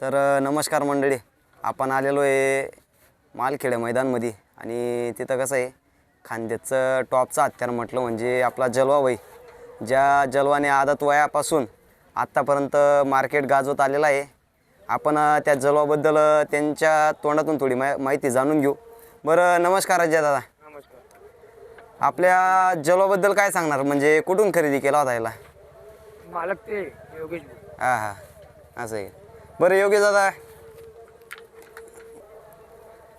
तर नमस्कार मंडळी. आपण आलेलो आहे मालखेडे मैदानमध्ये आणि तिथं कसं आहे खांद्याचं टॉपचं हत्यार म्हटलं म्हणजे आपला जलवा वय. ज्या जलवाने आदत वयापासून आत्तापर्यंत मार्केट गाजवत आलेलं आहे आपण त्या जलवाबद्दल त्यांच्या तोंडातून थोडी मा माहिती जाणून घेऊ. बरं नमस्कार अजय दादा. नमस्कार. आपल्या जलवाबद्दल काय सांगणार? म्हणजे कुठून खरेदी केला होता याला? मालक ते योगेश. हा हा. असं आहे. बरं योग्य दादा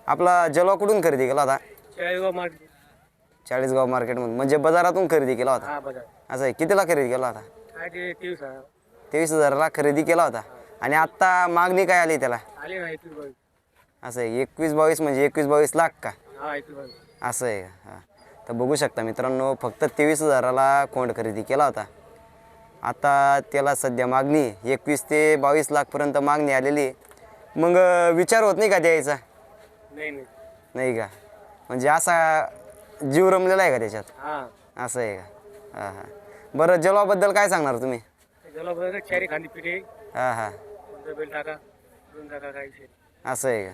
आपला जलवा कुठून खरेदी केला होता? चाळीसगाव मार्केट. चाळीसगाव मार्केटमधून म्हणजे बाजारातून खरेदी केला होता? हा बाजार. असं आहे. कितीला खरेदी केला होता? काय ते तेवीस हजार. तेवीस हजाराला खरेदी केला होता. आणि आत्ता मागणी काय आली त्याला? आले ना एकवीस बावीस. असं आहे. एकवीस बावीस म्हणजे एकवीस बावीस लाख का? हा एकवीस बावीस. असं आहे. का हां. तर बघू शकता मित्रांनो फक्त तेवीस हजाराला कोंड खरेदी केला होता. आता त्याला सध्या मागणी एकवीस ते बावीस लाखपर्यंत मागणी आलेली मग विचार होत नाही का द्यायचा? नाही नाही. नाही का? म्हणजे असा जीव रमलेला आहे का त्याच्यात? हा. असं आहे का? हां हां. बरं जलवाबद्दल काय सांगणार तुम्ही? त्याला बघा चारी खांदी पिठे हां हां. बेल टाका दोन टाका. असं आहे का?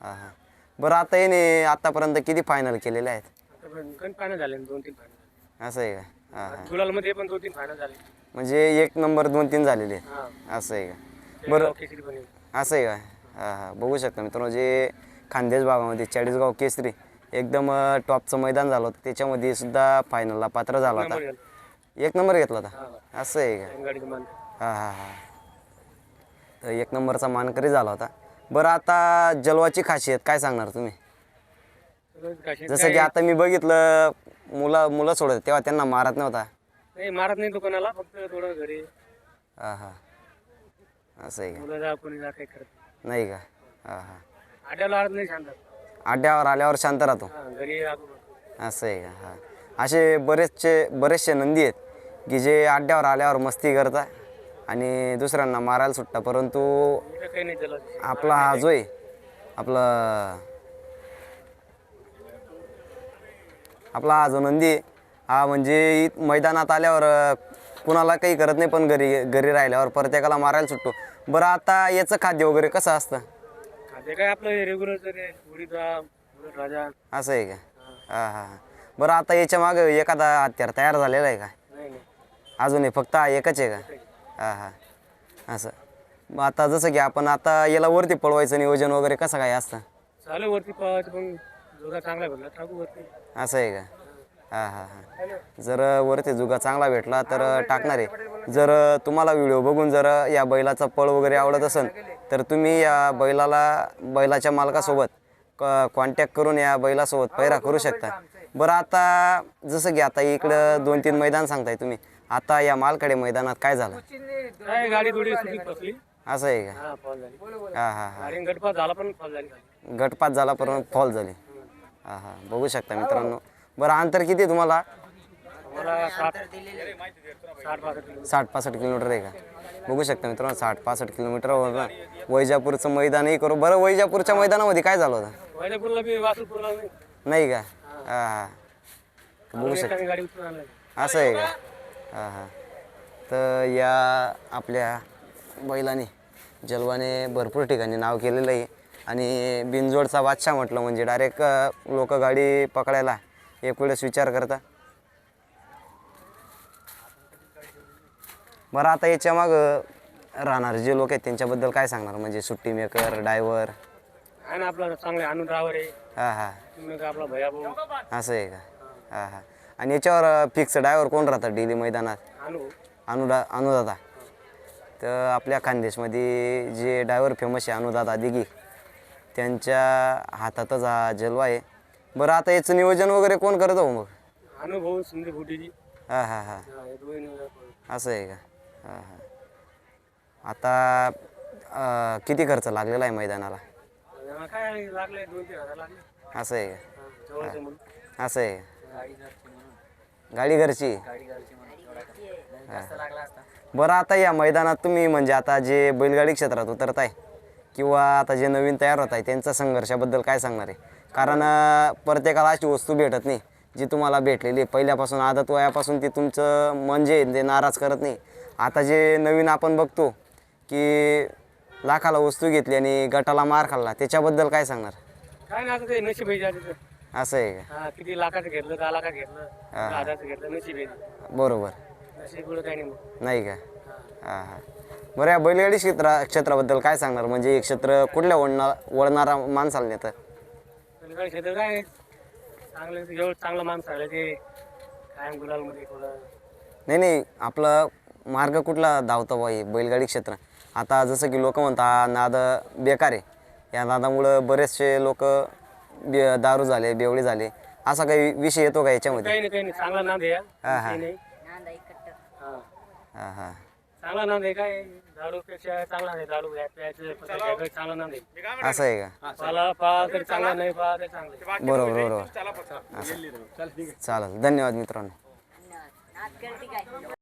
हां हां. बरं आता येणे आत्तापर्यंत किती फायनल केलेले आहेत? आता पण कमी फायनल झाले ना, दोन तीन फायनल असं आहे का? हां हां. पण दोन तीन फायनल झाले. म्हणजे एक नंबर दोन तीन झालेले. आहेत. हा. असं आहे का? बरं. बरं केसरी पण आहे. असं आहे का? हां हां. बघू शकता मित्रांनो जे खानदेश भागामध्ये चाळीसगाव केसरी एकदम अं, टॉपचं मैदान झालं होतं त्याच्यामध्ये सुद्धा फायनलला पात्र झाला नंबर होता. एक नंबर घेतला होता? असं आहे का? आणि गाडीचं मान. हां हां हां. तर एक नंबरचा मानकरी झाला होता. बरं आता जलवाची खासियत काय सांगणार तुम्ही? काशी- जसं की आता मी बघितलं मुलं मुलं सोडत तेव्हा त्यांना मारत नव्हता. नाही मारत नाही दुकानाला फक्त थोडं घरी. हां हां. असं आहे का? मुलं जा कोणी जा काही करत नाही. का? हां हां. आड्याला आडत नाही शांत. अड्ड्यावर आल्यावर शांत राहतो. हा घरी राहतो असं आहे का? हां. असे बरेचसे बरेचसे नंदी आहेत की जे अड्ड्यावर आल्यावर मस्ती करतात आणि दुसऱ्यांना मारायला सुटता परंतु इथं काही नाही त्याला आपला हा जो आहे आपला आपला हा जो नंदी आहे, हा म्हणजे मैदानात आल्यावर कुणाला काही करत नाही पण घरी घरी राहिल्यावर प्रत्येकाला मारायला सुटतो. बरं आता याचं खाद्य वगैरे कसं असतं? खाते काय आपलं रेग्युलर राजा. असं आहे का? हां हां हां. बरं आता याच्या मागं एखादा हत्यार तयार झालेला आहे का? नाही नाही. अजूनही फक्त हा एकच आहे का? हां हां. असं. मग आता जसं की आपण आता याला वरती पळवायचं नियोजन वगैरे कसं काय असतं? चालू वरती पाहायचं पण चांगला असं आहे का? हां हां हां. जर वरती जुगा चांगला भेटला तर टाकणार आहे. जर तुम्हाला व्हिडिओ बघून जर या बैलाचा पळ वगैरे आवडत असेल तर तुम्ही या बैलाला बैलाच्या मालकासोबत क कॉन्टॅक्ट करून या बैलासोबत पैरा करू शकता. बरं आता जसं की आता इकडं दोन तीन मैदान सांगताय तुम्ही. आता या मालकडे मैदानात काय झालं? काय गाडी थोडी सुटी फसली. असं आहे का? हा हां हां हां. गटपात झाला पण फॉल झाली. गटपात झाला परंतु फॉल झाली. हां हां. बघू शकता मित्रांनो. बरं अंतर किती आहे तुम्हाला? मला साठ साठ पासष्ट किलो साठ पासष्ट किलोमीटर आहे का? बघू शकता मित्रांनो साठ पासष्ट किलोमीटरवर ना वैजापूरचं मैदानही करू. बरं वैजापूरच्या मैदानामध्ये काय झालं होतं? वैजापूरला बी वासूरपूरला नाही नाही का? हां हां. बघू शकता. एकाने गाडी उचलून आणलं. असं आहे का? हां हां. तर या आपल्या बैलाने जलवाने भरपूर ठिकाणी नाव केलेलं आहे. आणि बिनजोडचा बादशाह म्हटलं म्हणजे डायरेक्ट लोक गाडी पकडायला एक वेळेस विचार करता. बरं आता याच्या मागं राहणारे जे लोक आहेत त्यांच्याबद्दल काय सांगणार? म्हणजे सुट्टी मेकर ड्रायव्हर. आहे ना आपला चांगले आणून ड्रायव्हर आहे. हां हां. तुम्ही का आपला भैया भाऊ. असं आहे का? हां हां. आणि याच्यावर फिक्स ड्रायव्हर कोण राहतात डेली मैदानात? आणू अनुदा अनुदादा तर आपल्या खानदेशमध्ये जे ड्रायव्हर फेमस आहे अनुदादा दिगी त्यांच्या हातातच हा जलवा आहे. बरं आता याचं नियोजन वगैरे कोण करत हो मग? भाऊ सुंदर फुटीची हां हां हां. असं आहे का? हां हां. आता अं, किती खर्च लागलेला आहे मैदानाला? यांना काय लागले दोन तीन हजार लागले. असं आहे का? हा, जवळचं म्हणून. असं आहे का? गाडी घरची बरं आता या मैदानात तुम्ही म्हणजे आता जे बैलगाडी क्षेत्रात उतरत आहे किंवा आता जे नवीन तयार होत आहे त्यांच्या संघर्षाबद्दल काय सांगणार आहे? कारण प्रत्येकाला अशी वस्तू भेटत नाही जी तुम्हाला भेटलेली आहे. पहिल्यापासून आदत वयापासून ती तुमचं मन जे आहे ते नाराज करत नाही. आता जे नवीन आपण बघतो की लाखाला वस्तू घेतली आणि गटाला मार खाल्ला त्याच्याबद्दल काय सांगणार? काय नाही आता ते नशीब आहे ज्याचं. असं आहे का? हा किती लाखाचं घेतलं दहा लाखाचं घेतलं दहा हजारचं घेतलं नशीब आहे. बरोबर. नशीब कुठं काही नाही मग. नाही का? हां. हां बरं या बैलगाडी क्षेत्रा क्षेत्राबद्दल काय सांगणार? म्हणजे हे क्षेत्र कुठल्या वळणार वळणारा माणसाला नेतं? पलीकडे क्षेत्र काय चांगलं एवढं चांगलं माणूस आलं ते. कायम गुलालमध्ये थोडं. नाही नाही आपलं मार्ग कुठला धावतं बाई बैलगाडी क्षेत्र. आता जसं की लोक म्हणतात हा नाद बेकार आहे. या नादामुळं बरेचसे लोक बे दारू झाले बेवळे झाले. असा काही विषय येतो का याच्यामध्ये? काही नाही काही नाही. चांगला नांद आहे हा. हा, हा. काही नाही. हा. हां हां. चांगला नांद आहे काय? दारूपेक्षा चांगला नाही दारू घ्या- प्यायचं त्याच्याकडे चांगला नांद आहे. असं आहे का? पाला पहा तरी चांगला नाही पहा तरी चांगलं आहे. बरोबर बरोबर. चालेल. धन्यवाद मित्रांनो.